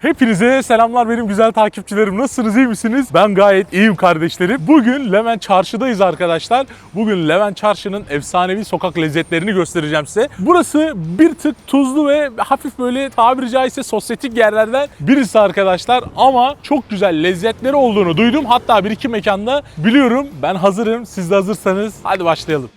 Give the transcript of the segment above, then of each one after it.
Hepinize selamlar benim güzel takipçilerim. Nasılsınız iyi misiniz? Ben gayet iyiyim kardeşlerim. Bugün Levent Çarşı'dayız arkadaşlar. Bugün Levent Çarşı'nın efsanevi sokak lezzetlerini göstereceğim size. Burası bir tık tuzlu ve hafif böyle tabiri caizse sosyetik yerlerden birisi arkadaşlar. Ama çok güzel lezzetleri olduğunu duydum. Hatta bir iki mekanda biliyorum. Ben hazırım. Siz de hazırsanız hadi başlayalım.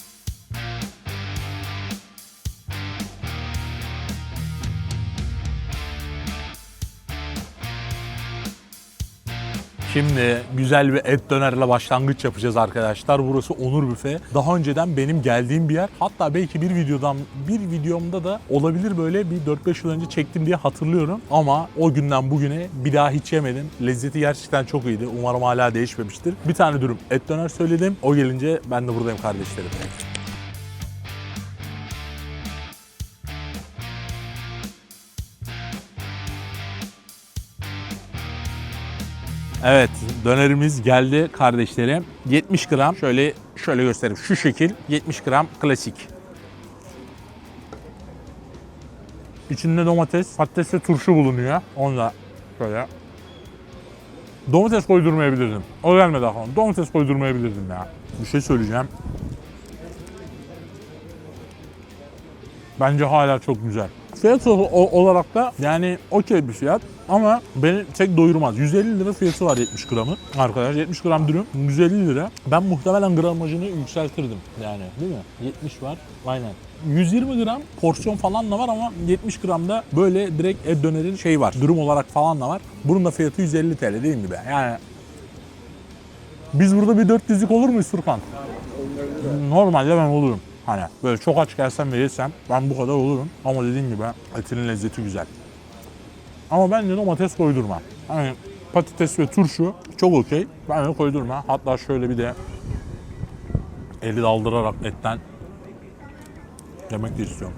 Şimdi güzel bir et dönerle başlangıç yapacağız arkadaşlar. Burası Onur Büfe. Daha önceden benim geldiğim bir yer. Hatta belki bir videodan bir videomda da olabilir böyle bir 4-5 yıl önce çektim diye hatırlıyorum. Ama o günden bugüne bir daha hiç yemedim. Lezzeti gerçekten çok iyiydi. Umarım hala değişmemiştir. Bir tane dürüm et döner söyledim. O gelince ben de buradayım kardeşlerim. Evet dönerimiz geldi kardeşlerim. 70 gram şöyle şöyle göstereyim. Şu şekil 70 gram klasik. İçinde domates, patates ve turşu bulunuyor. Onu da şöyle. Domates koydurmayabilirdim. O gelmedi aklıma. Domates koydurmayabilirdim ya. Bir şey söyleyeceğim. Bence hala çok güzel. Fiyat olarak da yani okey bir fiyat ama beni tek doyurmaz. 150 lira fiyatı var 70 gramı. Arkadaş 70 gram dürüm 150 lira. Ben muhtemelen gramajını yükseltirdim yani değil mi? 70 var aynen. 120 gram porsiyon falan da var ama 70 gramda böyle direkt et dönerin şey var. Dürüm olarak falan da var. Bunun da fiyatı 150 TL değil mi be? Yani biz burada bir 400'lük olur muyuz Furkan? Normalde ben olurum. Hani böyle çok aç gelsem ve yesem ben bu kadar olurum. Ama dediğim gibi etinin lezzeti güzel. Ama ben de domates koydurma. Hani patates ve turşu çok okey. Ben de koydurma. Hatta şöyle bir de eli daldırarak etten yemek de istiyorum.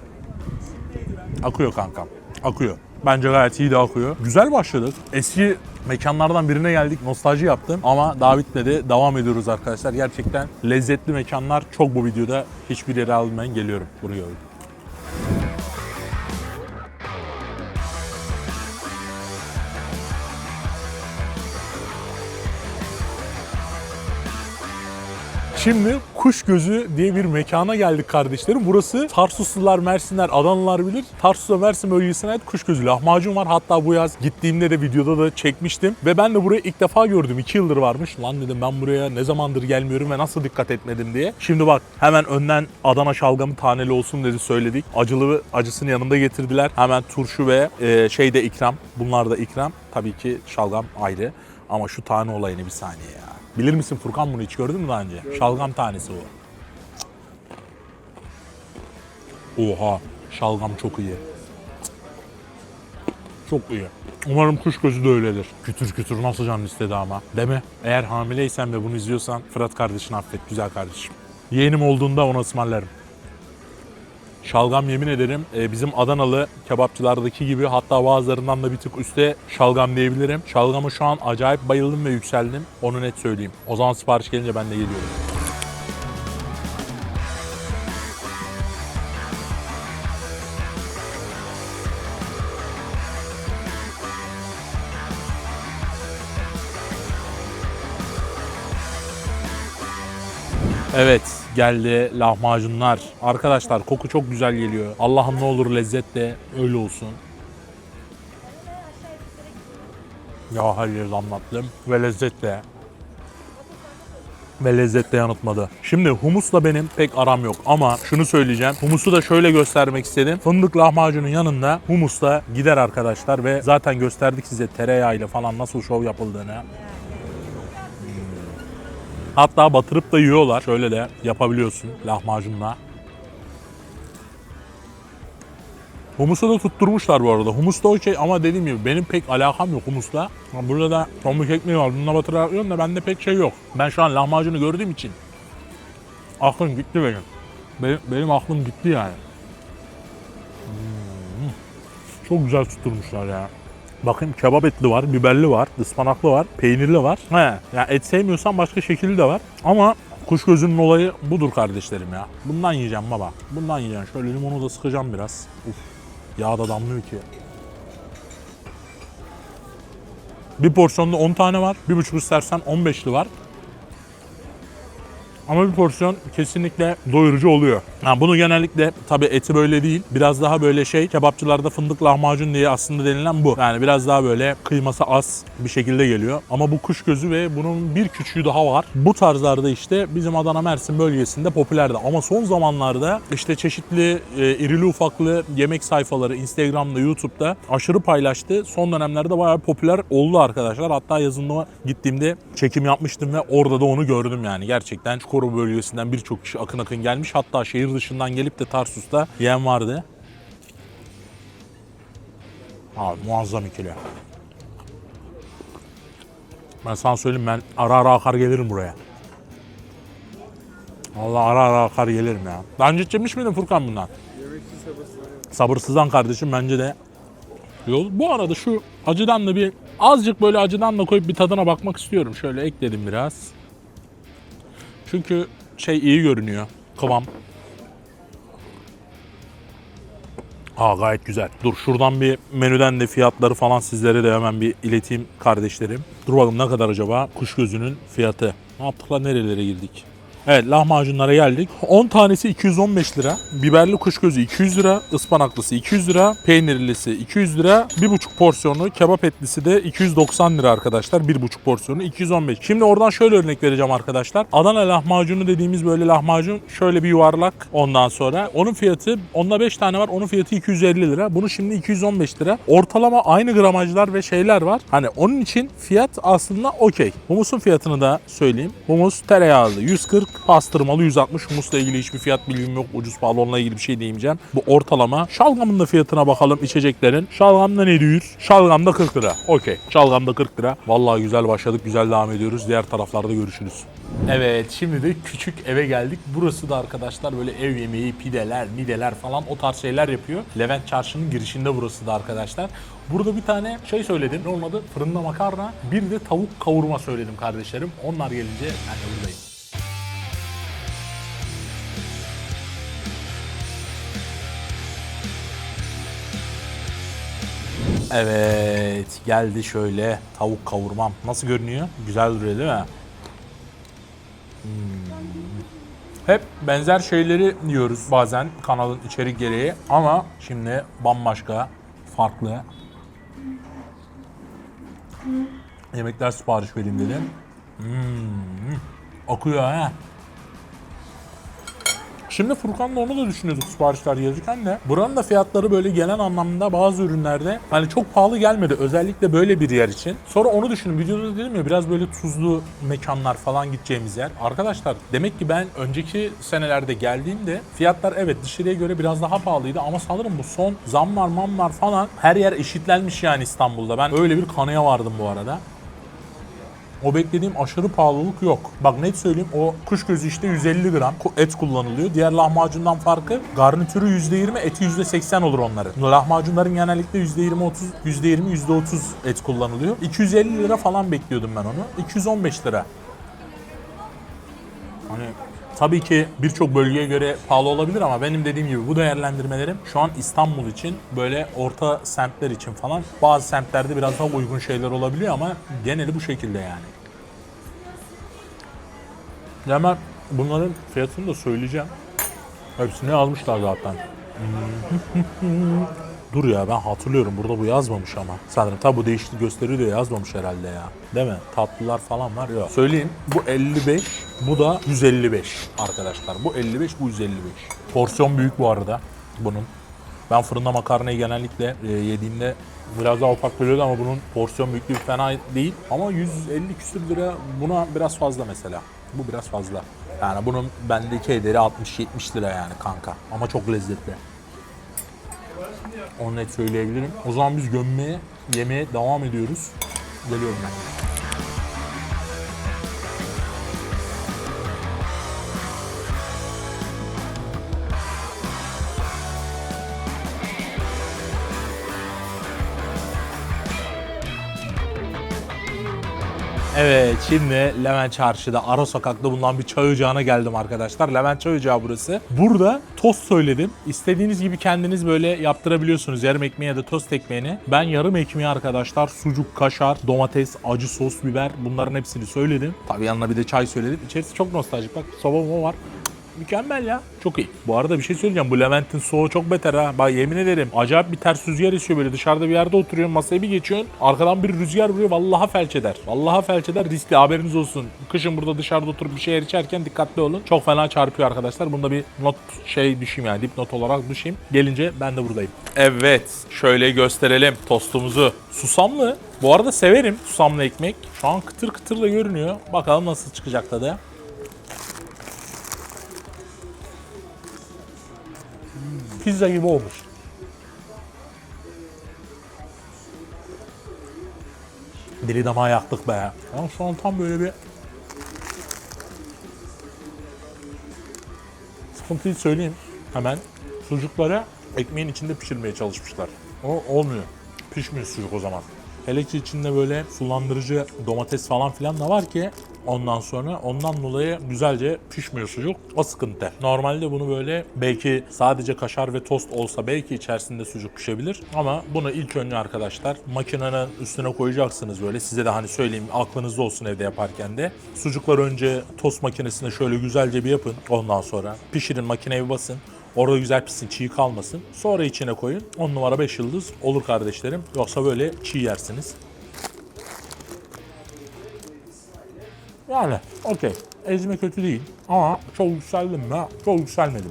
Akıyor kankam. Akıyor. Bence gayet iyi de akıyor. Güzel başladık. Eski mekanlardan birine geldik. Nostalji yaptım ama daha bitmedi. Devam ediyoruz arkadaşlar. Gerçekten lezzetli mekanlar çok bu videoda. Hiçbir yere almayın. Geliyorum buraya. Şimdi Kuş Gözü diye bir mekana geldik kardeşlerim. Burası Tarsuslular, Mersinler, Adanalılar bilir. Tarsus ve Mersin bölgesine ait Kuş Gözü lahmacun var. Hatta bu yaz gittiğimde de videoda da çekmiştim. Ve ben de burayı ilk defa gördüm. 2 yıldır varmış. Lan dedim ben buraya ne zamandır gelmiyorum ve nasıl dikkat etmedim diye. Şimdi bak hemen önden Adana şalgamı taneli olsun dedi söyledik. Acılı acısını yanında getirdiler. Hemen turşu ve e, şey de ikram. Bunlar da ikram. Tabii ki şalgam ayrı. Ama şu tane olayını bir saniye ya. Bilir misin Furkan bunu hiç gördün mü daha önce? Şalgam tanesi o. Oha şalgam çok iyi. Çok iyi. Umarım kuş gözü de öyledir. Kütür kütür nasıl canın istedi ama. Değil mi? Eğer hamileysen ve bunu izliyorsan Fırat kardeşini affet güzel kardeşim. Yeğenim olduğunda ona ısmarlarım. Şalgam yemin ederim e, bizim Adanalı kebapçılardaki gibi hatta bazılarından da bir tık üstte şalgam diyebilirim. Şalgamı şu an acayip bayıldım ve yükseldim. Onu net söyleyeyim. O zaman sipariş gelince ben de geliyorum. Evet geldi lahmacunlar. Arkadaşlar koku çok güzel geliyor. Allah'ım ne olur lezzet de öyle olsun. Ya her yeri anlattım ve lezzet de ve lezzet de yanıtmadı. Şimdi humusla benim pek aram yok ama şunu söyleyeceğim. Humusu da şöyle göstermek istedim. Fındık lahmacunun yanında humus da gider arkadaşlar ve zaten gösterdik size tereyağıyla falan nasıl şov yapıldığını. Hatta batırıp da yiyorlar. Şöyle de yapabiliyorsun lahmacunla. Humusu da tutturmuşlar bu arada. Humus da okey ama dediğim gibi benim pek alakam yok humusla. Burada da tombik ekmeği var. Bununla batırarak yiyorum da bende pek şey yok. Ben şu an lahmacunu gördüğüm için aklım gitti benim. Benim, benim aklım gitti yani. Hmm. Çok güzel tutturmuşlar ya. Bakın kebap etli var, biberli var, ıspanaklı var, peynirli var. He, yani et sevmiyorsan başka şekilli de var. Ama kuş gözünün olayı budur kardeşlerim ya. Bundan yiyeceğim baba. Bundan yiyeceğim. Şöyle limonu da sıkacağım biraz. Uf. Yağ da damlıyor ki. Bir porsiyonda 10 tane var. Bir buçuk istersen 15'li var. Ama bir porsiyon kesinlikle doyurucu oluyor. Ha, bunu genellikle tabii eti böyle değil. Biraz daha böyle şey kebapçılarda fındık lahmacun diye aslında denilen bu. Yani biraz daha böyle kıyması az bir şekilde geliyor. Ama bu kuş gözü ve bunun bir küçüğü daha var. Bu tarzlarda işte bizim Adana Mersin bölgesinde popülerdi. Ama son zamanlarda işte çeşitli e, irili ufaklı yemek sayfaları Instagram'da, YouTube'da aşırı paylaştı. Son dönemlerde bayağı popüler oldu arkadaşlar. Hatta yazında gittiğimde çekim yapmıştım ve orada da onu gördüm yani. Gerçekten Çukurova bölgesinden birçok kişi akın akın gelmiş. Hatta şehir dışından gelip de Tarsus'ta yiyen vardı. Abi muazzam ikili. Ben sana söyleyeyim ben ara ara akar gelirim buraya. Allah ara ara akar gelirim ya. Daha önce hiç yemiş miydin Furkan bundan? Sabırsızdan kardeşim bence de yol. Bu arada şu acıdan da bir azıcık böyle acıdan da koyup bir tadına bakmak istiyorum. Şöyle ekledim biraz. Çünkü şey iyi görünüyor. Kıvam. Aa gayet güzel. Dur şuradan bir menüden de fiyatları falan sizlere de hemen bir ileteyim kardeşlerim. Dur bakalım ne kadar acaba kuş gözünün fiyatı. Ne yaptık lan nerelere girdik? Evet lahmacunlara geldik. 10 tanesi 215 lira. Biberli kuş gözü 200 lira. ıspanaklısı 200 lira. Peynirlisi 200 lira. 1,5 porsiyonu kebap etlisi de 290 lira arkadaşlar. 1,5 porsiyonu 215. Şimdi oradan şöyle örnek vereceğim arkadaşlar. Adana lahmacunu dediğimiz böyle lahmacun şöyle bir yuvarlak ondan sonra. Onun fiyatı onda 5 tane var. Onun fiyatı 250 lira. Bunu şimdi 215 lira. Ortalama aynı gramajlar ve şeyler var. Hani onun için fiyat aslında okey. Humusun fiyatını da söyleyeyim. Humus tereyağlı 140 pastırmalı 160 humusla ilgili hiçbir fiyat bilgim yok. Ucuz pahalı onunla ilgili bir şey diyemeyeceğim. Bu ortalama. Şalgamın da fiyatına bakalım içeceklerin. Şalgamda ne diyor? Şalgamda 40 lira. Okey. Şalgamda 40 lira. Vallahi güzel başladık. Güzel devam ediyoruz. Diğer taraflarda görüşürüz. Evet şimdi de küçük eve geldik. Burası da arkadaşlar böyle ev yemeği, pideler, mideler falan o tarz şeyler yapıyor. Levent Çarşı'nın girişinde burası da arkadaşlar. Burada bir tane şey söyledim. Ne olmadı? Fırında makarna. Bir de tavuk kavurma söyledim kardeşlerim. Onlar gelince ben de buradayım. Evet geldi şöyle tavuk kavurmam. Nasıl görünüyor? Güzel duruyor değil mi? Hmm. Hep benzer şeyleri yiyoruz bazen kanalın içerik gereği ama şimdi bambaşka, farklı yemekler sipariş vereyim dedim. Hmm. Akıyor ha. Şimdi Furkan'la onu da düşünüyorduk siparişler gelirken de. Buranın da fiyatları böyle genel anlamda bazı ürünlerde hani çok pahalı gelmedi. Özellikle böyle bir yer için. Sonra onu düşünün. Videoda dedim ya biraz böyle tuzlu mekanlar falan gideceğimiz yer. Arkadaşlar demek ki ben önceki senelerde geldiğimde fiyatlar evet dışarıya göre biraz daha pahalıydı ama sanırım bu son zamlar mamlar falan her yer eşitlenmiş yani İstanbul'da. Ben öyle bir kanıya vardım bu arada. O beklediğim aşırı pahalılık yok. Bak net söyleyeyim o kuş gözü işte 150 gram et kullanılıyor. Diğer lahmacundan farkı garnitürü %20 eti %80 olur onların. Lahmacunların genellikle %20 30 %20 %30 et kullanılıyor. 250 lira falan bekliyordum ben onu. 215 lira. Hani tabii ki birçok bölgeye göre pahalı olabilir ama benim dediğim gibi bu değerlendirmelerim şu an İstanbul için böyle orta semtler için falan bazı semtlerde biraz daha uygun şeyler olabiliyor ama geneli bu şekilde yani. Hemen bunların fiyatını da söyleyeceğim. Hepsini yazmışlar zaten. Dur ya ben hatırlıyorum burada bu yazmamış ama. Sanırım tabi bu değişti gösteriyor diye yazmamış herhalde ya. Değil mi? Tatlılar falan var ya. Söyleyeyim bu 55 bu da 155 arkadaşlar. Bu 55 bu 155. Porsiyon büyük bu arada bunun. Ben fırında makarnayı genellikle e, yediğimde biraz daha ufak geliyordu ama bunun porsiyon büyüklüğü fena değil. Ama 150 küsür lira buna biraz fazla mesela. Bu biraz fazla. Yani bunun bendeki ederi 60-70 lira yani kanka. Ama çok lezzetli. Onu net söyleyebilirim. O zaman biz gömmeye, yemeye devam ediyoruz. Geliyorum ben. Evet şimdi Levent Çarşı'da ara sokakta bulunan bir çay ocağına geldim arkadaşlar. Levent Çay Ocağı burası. Burada tost söyledim. İstediğiniz gibi kendiniz böyle yaptırabiliyorsunuz yarım ekmeği ya da tost ekmeğini. Ben yarım ekmeği arkadaşlar sucuk, kaşar, domates, acı sos, biber bunların hepsini söyledim. Tabii yanına bir de çay söyledim. İçerisi çok nostaljik bak soba var. Mükemmel ya. Çok iyi. Bu arada bir şey söyleyeceğim. Bu Levent'in soğuğu çok beter ha. Bak yemin ederim. Acayip bir ters rüzgar esiyor böyle. Dışarıda bir yerde oturuyorsun. Masaya bir geçiyorsun. Arkadan bir rüzgar vuruyor. Vallahi felç eder. Vallahi felç eder. Riskli haberiniz olsun. Kışın burada dışarıda oturup bir şeyler içerken dikkatli olun. Çok fena çarpıyor arkadaşlar. Bunda bir not şey düşeyim yani. Dipnot olarak düşeyim. Gelince ben de buradayım. Evet. Şöyle gösterelim tostumuzu. Susamlı. Bu arada severim susamlı ekmek. Şu an kıtır kıtır da görünüyor. Bakalım nasıl çıkacak tadı. Pizza gibi olmuş. Dili damağı yaktık be. Ama şu tam böyle bir sıkıntıyı söyleyeyim hemen. Sucukları ekmeğin içinde pişirmeye çalışmışlar. O olmuyor. Pişmiyor sucuk o zaman. Hele ki içinde böyle sulandırıcı domates falan filan da var ki ondan sonra ondan dolayı güzelce pişmiyor sucuk. O sıkıntı. Normalde bunu böyle belki sadece kaşar ve tost olsa belki içerisinde sucuk pişebilir. Ama bunu ilk önce arkadaşlar makinenin üstüne koyacaksınız böyle. Size de hani söyleyeyim aklınızda olsun evde yaparken de. Sucukları önce tost makinesine şöyle güzelce bir yapın. Ondan sonra pişirin makineye basın. Orada güzel pişsin, çiğ kalmasın. Sonra içine koyun. 10 numara 5 yıldız olur kardeşlerim. Yoksa böyle çiğ yersiniz. Yani okey. Ezme kötü değil. Ama çok yükseldim mi? Çok yükselmedim.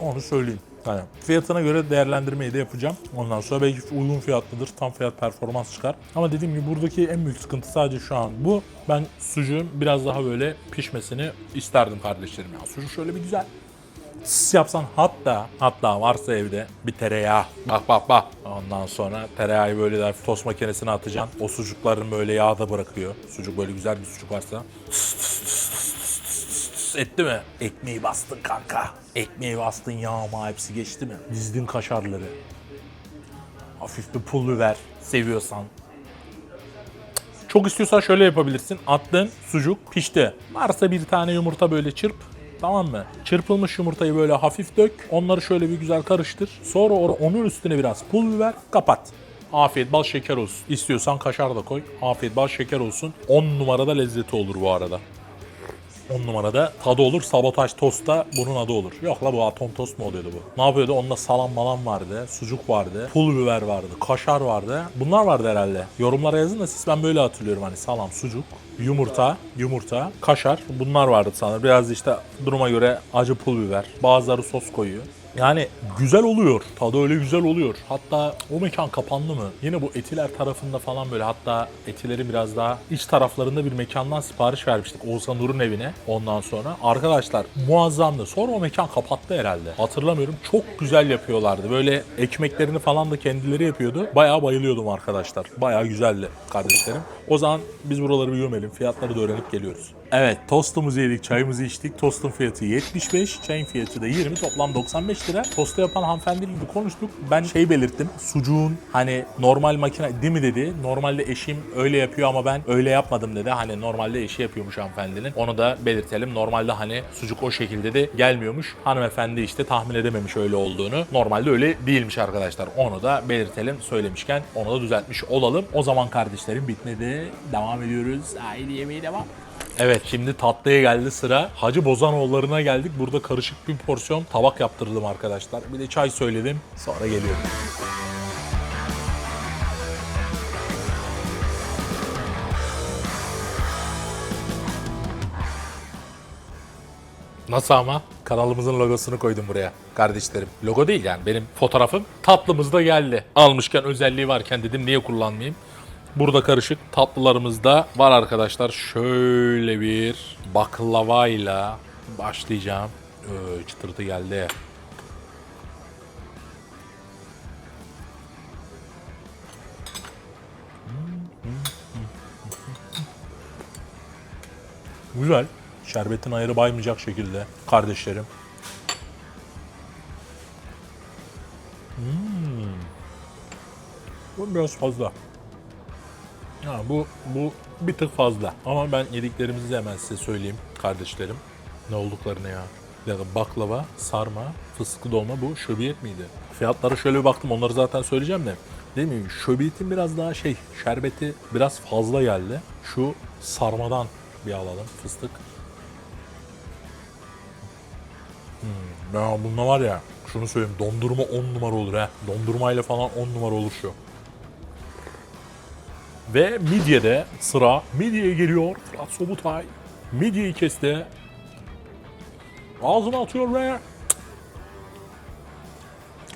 Onu söyleyeyim. Yani fiyatına göre değerlendirmeyi de yapacağım. Ondan sonra belki uygun fiyatlıdır. Tam fiyat performans çıkar. Ama dediğim gibi buradaki en büyük sıkıntı sadece şu an bu. Ben sucuğun biraz daha böyle pişmesini isterdim kardeşlerim. Ya sucuk şöyle bir güzel Sis yapsan hatta hatta varsa evde bir tereyağı bak bak bak ondan sonra tereyağı böyle de tost makinesine atacaksın o sucukların böyle yağda bırakıyor sucuk böyle güzel bir sucuk varsa etti mi? Ekmeği bastın kanka. Ekmeği bastın yağma hepsi geçti mi? Dizdin kaşarları. Hafif bir pul biber seviyorsan. Çok istiyorsan şöyle yapabilirsin. Attın sucuk pişti. Varsa bir tane yumurta böyle çırp. Tamam mı? Çırpılmış yumurtayı böyle hafif dök. Onları şöyle bir güzel karıştır. Sonra onun üstüne biraz pul biber kapat. Afiyet bal şeker olsun. İstiyorsan kaşar da koy. Afiyet bal şeker olsun. 10 numarada lezzeti olur bu arada. 10 numarada tadı olur. Sabotaj tosta bunun adı olur. Yok la bu atom tost mu oluyordu bu? Ne yapıyordu? Onda salam malam vardı. Sucuk vardı. Pul biber vardı. Kaşar vardı. Bunlar vardı herhalde. Yorumlara yazın da siz ben böyle hatırlıyorum. Hani salam, sucuk, yumurta, yumurta, kaşar. Bunlar vardı sanırım. Biraz da işte duruma göre acı pul biber. Bazıları sos koyuyor. Yani güzel oluyor. Tadı öyle güzel oluyor. Hatta o mekan kapandı mı? Yine bu Etiler tarafında falan böyle hatta Etiler'in biraz daha iç taraflarında bir mekandan sipariş vermiştik. Oğuzhan Nur'un evine ondan sonra. Arkadaşlar muazzamdı. Sonra o mekan kapattı herhalde. Hatırlamıyorum. Çok güzel yapıyorlardı. Böyle ekmeklerini falan da kendileri yapıyordu. Bayağı bayılıyordum arkadaşlar. Bayağı güzeldi kardeşlerim. O zaman biz buraları bir gömelim. Fiyatları da öğrenip geliyoruz. Evet tostumuzu yedik, çayımızı içtik. Tostun fiyatı 75, çayın fiyatı da 20. Toplam 95 lira. Tostu yapan hanımefendiyle de konuştuk. Ben şey belirttim. Sucuğun hani normal makine değil mi dedi. Normalde eşim öyle yapıyor ama ben öyle yapmadım dedi. Hani normalde eşi yapıyormuş hanımefendinin. Onu da belirtelim. Normalde hani sucuk o şekilde de gelmiyormuş. Hanımefendi işte tahmin edememiş öyle olduğunu. Normalde öyle değilmiş arkadaşlar. Onu da belirtelim söylemişken onu da düzeltmiş olalım. O zaman kardeşlerim bitmedi. Devam ediyoruz. Haydi yemeğe devam. Evet şimdi tatlıya geldi sıra. Hacı Bozanoğulları'na geldik. Burada karışık bir porsiyon tabak yaptırdım arkadaşlar. Bir de çay söyledim. Sonra geliyorum. Nasıl ama? Kanalımızın logosunu koydum buraya kardeşlerim. Logo değil yani benim fotoğrafım. Tatlımız da geldi. Almışken özelliği varken dedim niye kullanmayayım. Burada karışık tatlılarımız da var arkadaşlar. Şöyle bir baklavayla başlayacağım. Ee, çıtırtı geldi. Güzel. Şerbetin ayarı baymayacak şekilde kardeşlerim. Hmm. Bu biraz fazla. Ha, bu bu bir tık fazla. Ama ben yediklerimizi de hemen size söyleyeyim kardeşlerim. Ne olduklarını ya. Ya baklava, sarma, fıstıklı dolma bu şöbiyet miydi? Fiyatlara şöyle bir baktım onları zaten söyleyeceğim de. Değil mi? Şöbiyetin biraz daha şey, şerbeti biraz fazla geldi. Şu sarmadan bir alalım fıstık. Hmm, ya bunda var ya şunu söyleyeyim dondurma 10 numara olur ha. Dondurmayla falan 10 numara olur şu. Ve midyede sıra midyeye geliyor. Fırat Sobutay. Midyeyi kesti. Ağzına atıyor ve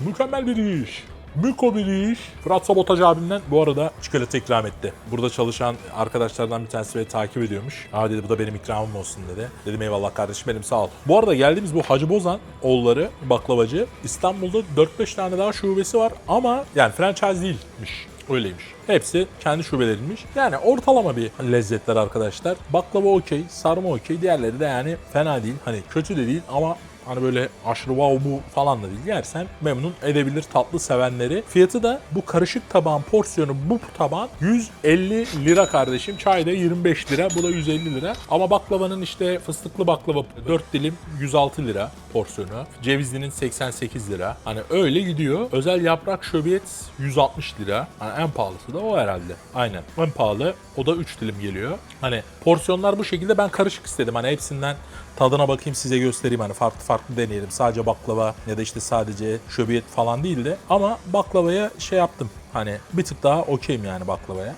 mükemmel bir iş. Müko bir iş. Fırat Sabotaj abimden bu arada çikolata ikram etti. Burada çalışan arkadaşlardan bir tanesi beni takip ediyormuş. Aa dedi bu da benim ikramım olsun dedi. Dedim eyvallah kardeşim benim sağ ol. Bu arada geldiğimiz bu Hacı Bozan oğulları baklavacı İstanbul'da 4-5 tane daha şubesi var ama yani franchise değilmiş. Öyleymiş. Hepsi kendi şubelerinmiş. Yani ortalama bir lezzetler arkadaşlar. Baklava okey, sarma okey. Diğerleri de yani fena değil. Hani kötü de değil ama Hani böyle aşırı wow bu falan da değil. Yersen memnun edebilir tatlı sevenleri. Fiyatı da bu karışık tabağın porsiyonu bu tabağın 150 lira kardeşim. Çay da 25 lira. Bu da 150 lira. Ama baklavanın işte fıstıklı baklava 4 dilim 106 lira porsiyonu. Cevizlinin 88 lira. Hani öyle gidiyor. Özel yaprak şöbiyet 160 lira. Hani en pahalısı da o herhalde. Aynen. En pahalı o da 3 dilim geliyor. Hani porsiyonlar bu şekilde ben karışık istedim. Hani hepsinden tadına bakayım size göstereyim hani farklı farklı deneyelim. Sadece baklava ya da işte sadece şöbiyet falan değil de ama baklavaya şey yaptım. Hani bir tık daha okeyim yani baklavaya.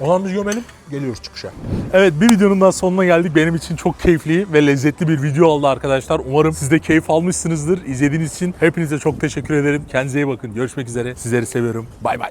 O zaman biz gömelim. Geliyoruz çıkışa. Evet bir videonun daha sonuna geldik. Benim için çok keyifli ve lezzetli bir video oldu arkadaşlar. Umarım siz de keyif almışsınızdır. İzlediğiniz için hepinize çok teşekkür ederim. Kendinize iyi bakın. Görüşmek üzere. Sizleri seviyorum. Bay bay.